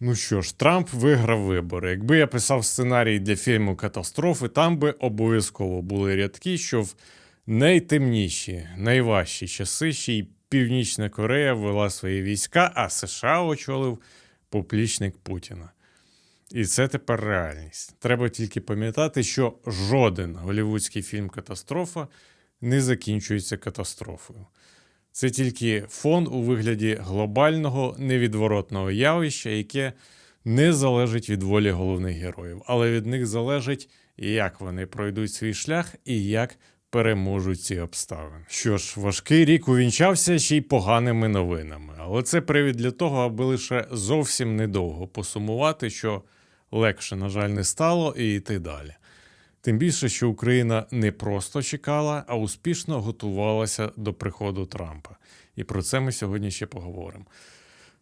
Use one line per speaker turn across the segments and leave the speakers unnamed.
Ну що ж, Трамп виграв вибори. Якби я писав сценарій для фільму Катастрофи, там би обов'язково були рядки, що в найтемніші, найважчі часи ще й Північна Корея ввела свої війська, а США очолив поплічник Путіна. І це тепер реальність. Треба тільки пам'ятати, що жоден голівудський фільм Катастрофа не закінчується катастрофою. Це тільки фон у вигляді глобального невідворотного явища, яке не залежить від волі головних героїв, але від них залежить, як вони пройдуть свій шлях і як переможуть ці обставини. Що ж, важкий рік увінчався ще й поганими новинами, але це привід для того, аби лише зовсім недовго посумувати, що легше, на жаль, не стало, і йти далі. Тим більше, що Україна не просто чекала, а успішно готувалася до приходу Трампа. І про це ми сьогодні ще поговоримо.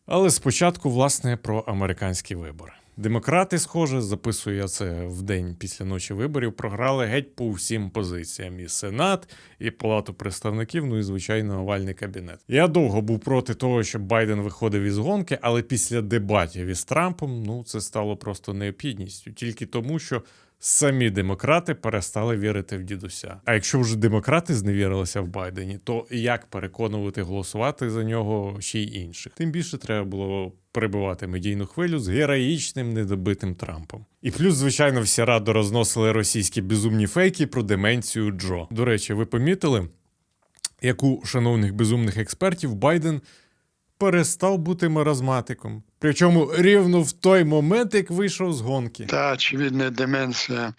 Але спочатку, власне, про американські вибори. Демократи, схоже, записую я це в день після ночі виборів, програли геть по всім позиціям: і Сенат, і Палату представників, ну і звичайно, овальний кабінет. Я довго був проти того, щоб Байден виходив із гонки, але після дебатів із Трампом, ну це стало просто необхідністю, тільки тому, що самі демократи перестали вірити в дідуся. А якщо вже демократи зневірилися в Байдені, то як переконувати голосувати за нього ще й інших? Тим більше треба було перебивати медійну хвилю з героїчним недобитим Трампом. І плюс, звичайно, всі радо розносили російські безумні фейки про деменцію Джо. До речі, ви помітили, як у шановних безумних експертів Байден перестав бути маразматиком. Причому рівно в той момент, як вийшов з гонки.
Та очевидна деменція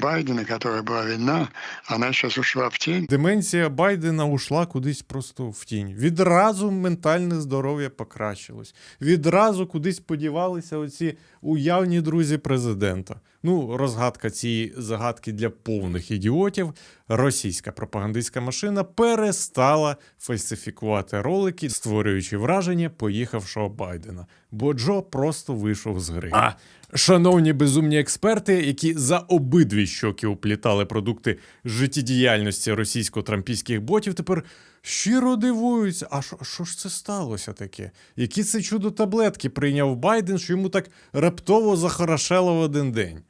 Байдена, яка була війна, вона зараз ушла в тінь.
Деменція Байдена ушла кудись просто в тінь. Відразу ментальне здоров'я покращилось. Відразу кудись подівалися оці уявні друзі президента. Ну, розгадка цієї загадки для повних ідіотів. Російська пропагандистська машина перестала фальсифікувати ролики, створюючи враження поїхавшого Байдена. Бо Джо просто вийшов з гри. А шановні безумні експерти, які за обидві щоки уплітали продукти життєдіяльності російсько-трампійських ботів, тепер щиро дивуються. А що, ж це сталося таке? Які це чудо таблетки прийняв Байден, що йому так раптово захорошело в один день?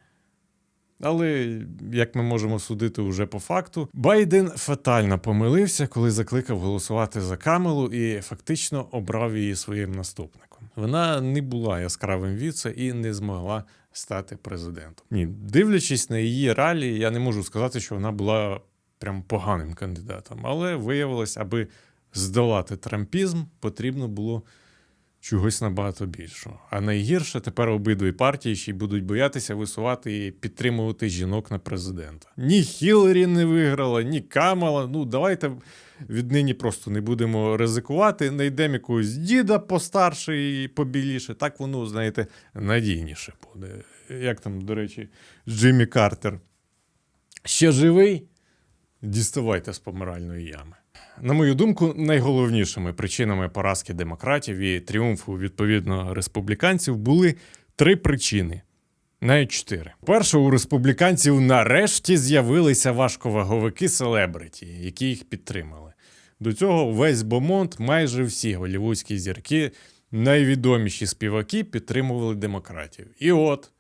Але як ми можемо судити уже по факту, Байден фатально помилився, коли закликав голосувати за Камелу і фактично обрав її своїм наступником. Вона не була яскравим віце і не змогла стати президентом. Ні, дивлячись на її ралі, я не можу сказати, що вона була прям поганим кандидатом, але виявилось, аби здолати трампізм, потрібно було чогось набагато більшого. А найгірше тепер обидві партії ще й будуть боятися висувати і підтримувати жінок на президента. Ні Хіларі не виграла, ні Камала. Ну давайте віднині просто не будемо ризикувати. Найдемо якогось діда постарше і побіліше. Так воно, знаєте, надійніше буде. Як там, до речі, Джиммі Картер. Ще живий? Діставайте з помиральної ями. На мою думку, найголовнішими причинами поразки демократів і тріумфу відповідно республіканців були три причини. Навіть чотири. Перше, у республіканців нарешті з'явилися важковаговики селебриті, які їх підтримали. До цього весь Бомонт, майже всі голівудські зірки, найвідоміші співаки підтримували демократів. І от,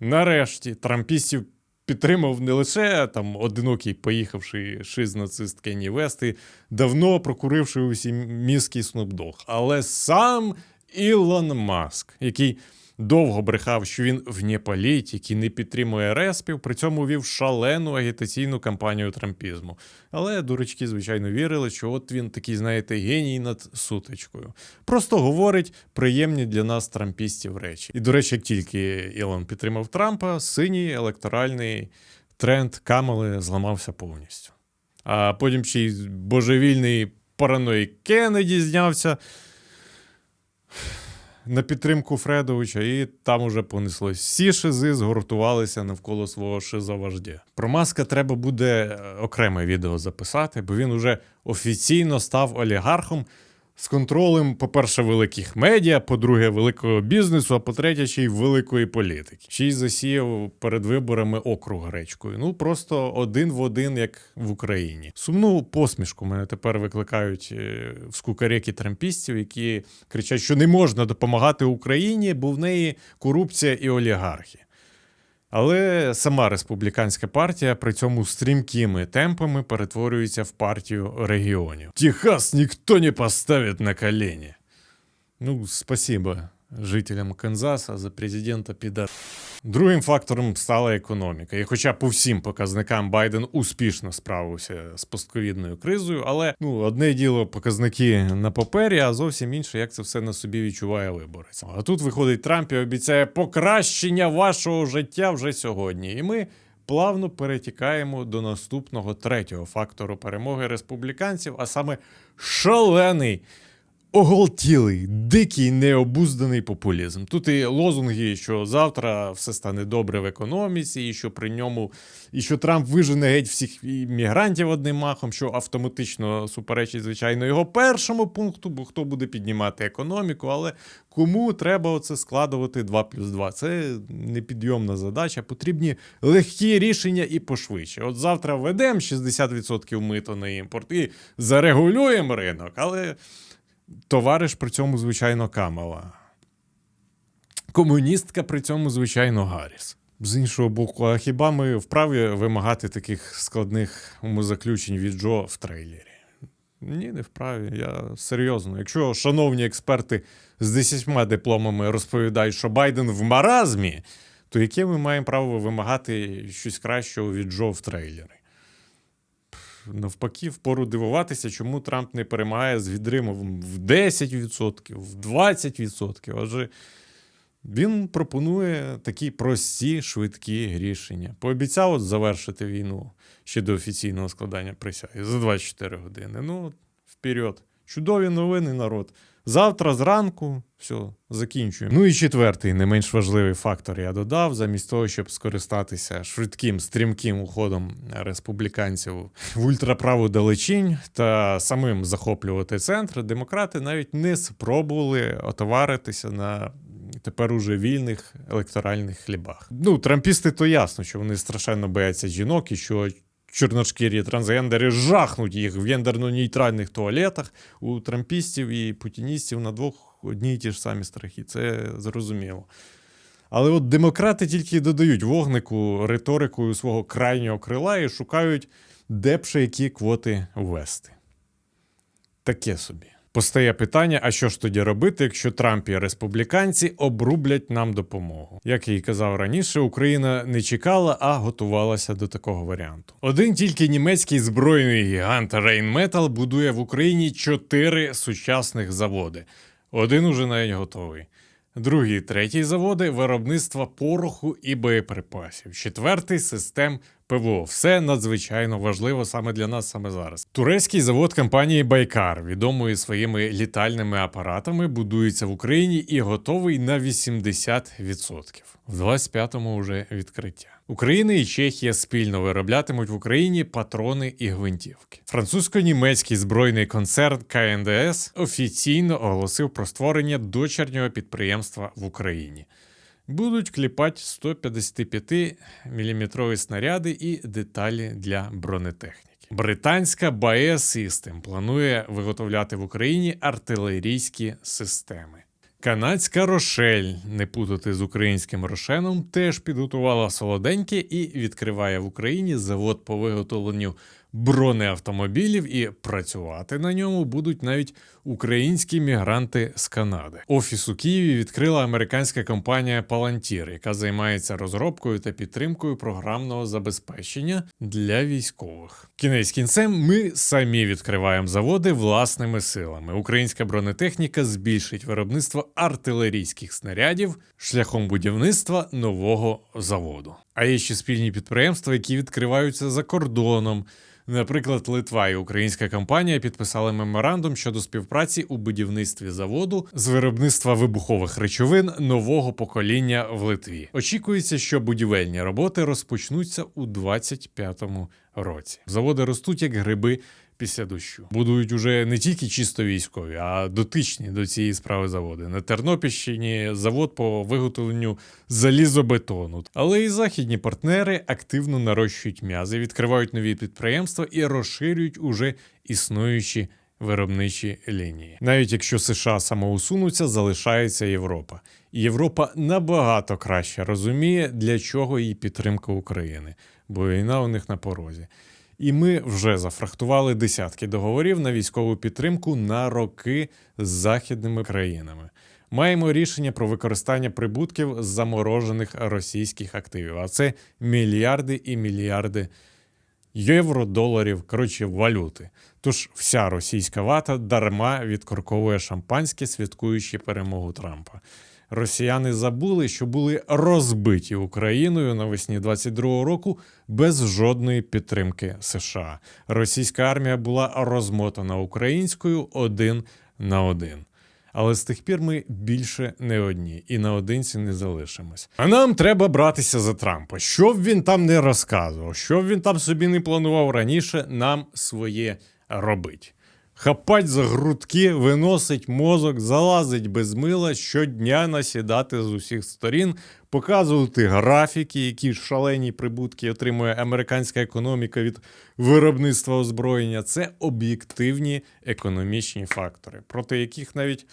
нарешті, трампістів підтримав не лише там одинокий, поїхавши шиз нацист Кенні Вести, давно прокуривши усі мізки Снопдог, але сам Ілон Маск, який довго брехав, що він вне політики, не підтримує респів, при цьому вів шалену агітаційну кампанію трампізму. Але дурачки, звичайно, вірили, що от він такий, знаєте, геній над сутичкою. Просто говорить приємні для нас трампістів речі. І, до речі, як тільки Ілон підтримав Трампа, синій електоральний тренд Камали зламався повністю. А потім ще й божевільний параноїк Кеннеді знявся на підтримку Фредовича, і там уже понеслось. Всі шизи згуртувалися навколо свого шизовождя. Про маска треба буде е, окреме відео записати, бо він уже офіційно став олігархом з контролем, по-перше, великих медіа, по-друге, великого бізнесу, а по-третє, ще й великої політики. Ще й засіяв перед виборами округ гречкою. Ну просто один в один, як в Україні. Сумну посмішку мене тепер викликають е, в скукарєкі трампістів, які кричать, що не можна допомагати Україні, бо в неї корупція і олігархи. Але сама республіканська партія при цьому стрімкими темпами перетворюється в партію регіонів. Техас ніхто не поставить на колені. Ну, спасибо жителям Канзаса за президента піда. Другим фактором стала економіка. І хоча по всім показникам Байден успішно справився з постковідною кризою, але ну одне діло показники на папері, а зовсім інше, як це все на собі відчуває виборець. А тут виходить Трамп і обіцяє покращення вашого життя вже сьогодні. І ми плавно перетікаємо до наступного третього фактору перемоги республіканців, а саме шалений оголтілий, дикий, необузданий популізм. Тут і лозунги, що завтра все стане добре в економіці, і що при ньому, і що Трамп вижене геть всіх іммігрантів одним махом, що автоматично суперечить, звичайно, його першому пункту, бо хто буде піднімати економіку, але кому треба оце складувати 2 плюс 2? Це непідйомна задача. Потрібні легкі рішення і пошвидше. От завтра введемо 60% мито на імпорт і зарегулюємо ринок, але товариш при цьому, звичайно, Камала. Комуністка при цьому, звичайно, Гарріс. З іншого боку, а хіба ми вправі вимагати таких складних умозаключень від Джо в трейлері? Ні, не вправі. Я серйозно. Якщо шановні експерти з десятьма дипломами розповідають, що Байден в маразмі, то яке ми маємо право вимагати щось кращого від Джо в трейлері? Навпаки, впору дивуватися, чому Трамп не перемагає з відримом в 10%, в 20%. Адже він пропонує такі прості, швидкі рішення. Пообіцяв от завершити війну ще до офіційного складання присяги за 24 години. Ну, вперед. Чудові новини, народ. Завтра зранку все, закінчуємо. Ну і четвертий, не менш важливий фактор я додав, замість того, щоб скористатися швидким, стрімким уходом республіканців в ультраправу далечінь та самим захоплювати центр, демократи навіть не спробували отоваритися на тепер уже вільних електоральних хлібах. Ну, трампісти то ясно, що вони страшенно бояться жінок і що чорношкірі трансгендери жахнуть їх в гендерно-нейтральних туалетах. У трампістів і путіністів на двох одні й ті ж самі страхи. Це зрозуміло. Але от демократи тільки додають вогнику риторикою свого крайнього крила і шукають, де б ще які квоти ввести. Таке собі. Постає питання: а що ж тоді робити, якщо Трамп і республіканці обрублять нам допомогу? Як я і казав раніше, Україна не чекала, а готувалася до такого варіанту. Один тільки німецький збройний гігант Rheinmetall будує в Україні чотири сучасних заводи. Один уже навіть готовий. Другий, третій заводи виробництва пороху і боєприпасів. Четвертий систем ПВО. Все надзвичайно важливо саме для нас саме зараз. Турецький завод компанії Байкар, відомої своїми літальними апаратами, будується в Україні і готовий на 80%. В 25-му вже відкриття. Україна і Чехія спільно вироблятимуть в Україні патрони і гвинтівки. Французько-німецький збройний концерн КНДС офіційно оголосив про створення дочернього підприємства в Україні. Будуть кліпати 155 мм снаряди і деталі для бронетехніки. Британська BAE System планує виготовляти в Україні артилерійські системи. Канадська Рошель, не путати з українським Рошеном, теж підготувала солоденьке і відкриває в Україні завод по виготовленню бронеавтомобілів, і працювати на ньому будуть навіть українські мігранти з Канади. Офіс у Києві відкрила американська компанія Palantir, яка займається розробкою та підтримкою програмного забезпечення для військових. Кінець кінцем ми самі відкриваємо заводи власними силами. Українська бронетехніка збільшить виробництво артилерійських снарядів шляхом будівництва нового заводу. А є ще спільні підприємства, які відкриваються за кордоном. Наприклад, Литва і українська компанія підписали меморандум щодо співпраці у будівництві заводу з виробництва вибухових речовин нового покоління в Литві. Очікується, що будівельні роботи розпочнуться у 2025 році. Заводи ростуть як гриби після дощу. Будують уже не тільки чисто військові, а дотичні до цієї справи заводи. На Тернопільщині завод по виготовленню залізобетону. Але і західні партнери активно нарощують м'язи, відкривають нові підприємства і розширюють уже існуючі виробничі лінії. Навіть якщо США самоусунуться, залишається Європа. І Європа набагато краще розуміє, для чого їй підтримка України, бо війна у них на порозі. І ми вже зафрахтували десятки договорів на військову підтримку на роки з західними країнами. Маємо рішення про використання прибутків з заморожених російських активів, а це мільярди і мільярди євро, доларів, коротше, валюти. Тож вся російська вата дарма відкорковує шампанське, святкуючи перемогу Трампа. Росіяни забули, що були розбиті Україною навесні 22-го року без жодної підтримки США. Російська армія була розмотана українською один на один. Але з тих пір ми більше не одні і наодинці не залишимось. А нам треба братися за Трампа. Що б він там не розказував, що б він там собі не планував раніше, нам своє робить. Хапать за грудки, виносить мозок, залазить без мила, щодня насідати з усіх сторін, показувати графіки, які шалені прибутки отримує американська економіка від виробництва озброєння. Це об'єктивні економічні фактори, проти яких навіть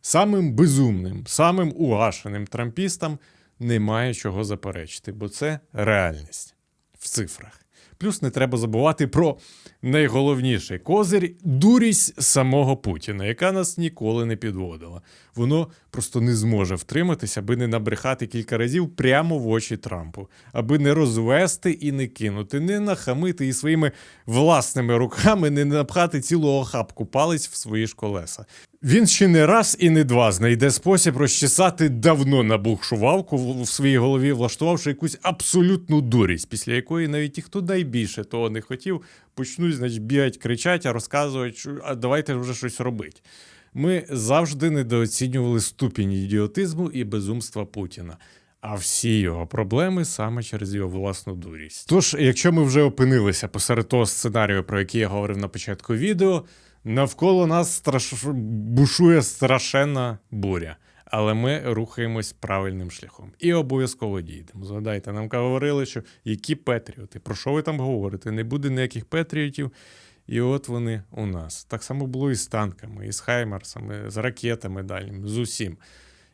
самим безумним, самим угашеним трампістам немає чого заперечити, бо це реальність в цифрах. Плюс не треба забувати про найголовніший козир дурість самого Путіна, яка нас ніколи не підводила. Воно просто не зможе втриматися, аби не набрехати кілька разів прямо в очі Трампу, аби не розвести і не кинути, не нахамити і своїми власними руками не напхати цілу охапку палець в свої ж колеса. Він ще не раз і не два знайде спосіб розчесати давно набухшу вавку в своїй голові, влаштувавши якусь абсолютну дурість, після якої навіть ті, хто найбільше того не хотів, почнуть, значить, бігать, кричать, а розказують, що а давайте вже щось робити. Ми завжди недооцінювали ступінь ідіотизму і безумства Путіна. А всі його проблеми саме через його власну дурість. Тож, якщо ми вже опинилися посеред того сценарію, про який я говорив на початку відео, навколо нас страш... бушує страшенна буря. Але ми рухаємось правильним шляхом і обов'язково дійдемо. Згадайте, нам говорили, що які петріоти, про що ви там говорите? Не буде ніяких петріотів. І от вони у нас. Так само було і з танками, і з хаймерсами, з ракетами дальніми, з усім.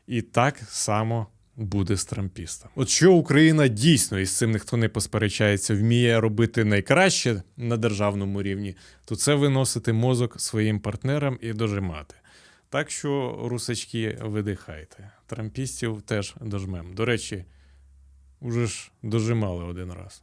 І так само буде з трампістом. От що Україна дійсно із цим ніхто не посперечається, вміє робити найкраще на державному рівні, то це виносити мозок своїм партнерам і дожимати. Так що, русачки, видихайте. Трампістів теж дожмем. До речі, уже ж дожимали один раз.